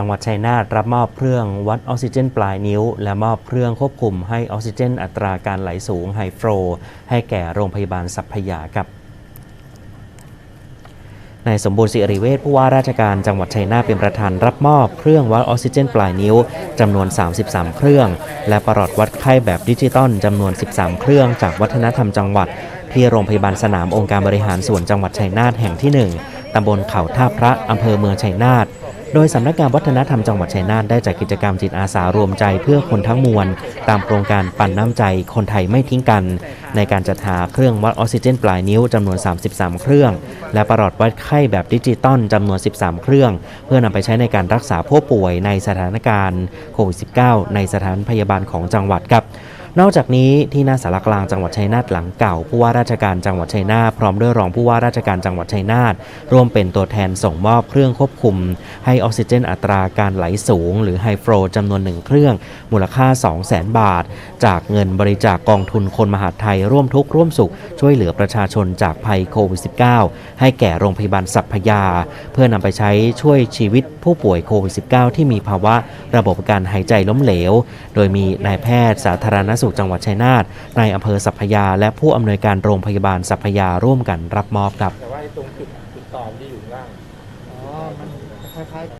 จังหวัดชัยนาทรับมอบเครื่องวัดออกซิเจนปลายนิ้ว และมอบเครื่องควบคุมให้ออกซิเจน อัตราการไหลสูงไฮโฟรให้แก่โรงพยาบาลสัพพยาครับนายสมบูรณ์สิริเวชผู้ว่าราชการจังหวัดชัยนาทเป็นประธานรับมอบเครื่องวัดออกซิเจนปลายนิ้วจำนวน 33 เครื่อง และประหลอดวัดไข้แบบดิจิตอลจำนวน 13 เครื่องจากวัฒนธรรมจังหวัด ที่โรงพยาบาลสนามองค์การบริหารส่วนจังหวัดชัยนาทแห่งที่ 1ตำบลเขาท่าพระอำเภอเมืองชัยนาท โดยสำนักงานวัฒนธรรมจังหวัดชัยนาทได้จัดกิจกรรมจิตอาสารวมใจเพื่อคนทั้งมวล ตามโครงการปั่นน้ำใจคนไทยไม่ทิ้งกัน ในการจัดหาเครื่องวัดออกซิเจนปลายนิ้วจำนวน 33 เครื่อง และประหลอดวัดไข้แบบดิจิตอลจำนวน 13 เครื่อง เพื่อนำไปใช้ในการรักษาผู้ป่วยในสถานการณ์โควิด -19 ในสถานพยาบาลของจังหวัดครับ นอกจากนี้ที่หน้าสารกลางจังหวัดชัยนาทหลังเก่าผู้ว่าราชการจังหวัดชัยนาทพร้อมด้วยรองผู้ว่าราชการจังหวัดชัยนาทร่วมเป็นตัวแทนส่งมอบเครื่องควบคุม ให้ออกซิเจนอัตราการไหลสูง หรือไฮโฟรจำนวนหนึ่งเครื่อง มูลค่า 200,000 บาท จากเงินบริจาคกองทุนคนมหาไทยร่วมทุกข์ร่วมสุข ช่วยเหลือประชาชนจากภัยโควิด -19 ให้แก่โรงพยาบาลสัพพยา เพื่อนำไปใช้ช่วยชีวิตผู้ป่วยโควิด -19 ที่มีภาวะระบบการหายใจล้มเหลว โดยมีนายแพทย์สาธารณสุขจังหวัดชัยนาทในอำเภอสัพยา และผู้อำนวยการโรงพยาบาลสัพยาร่วมกันรับมอบครับ แต่ว่าตรงจุดตอมนจะอยู่ล่าง อ๋อ มันคล้ายๆ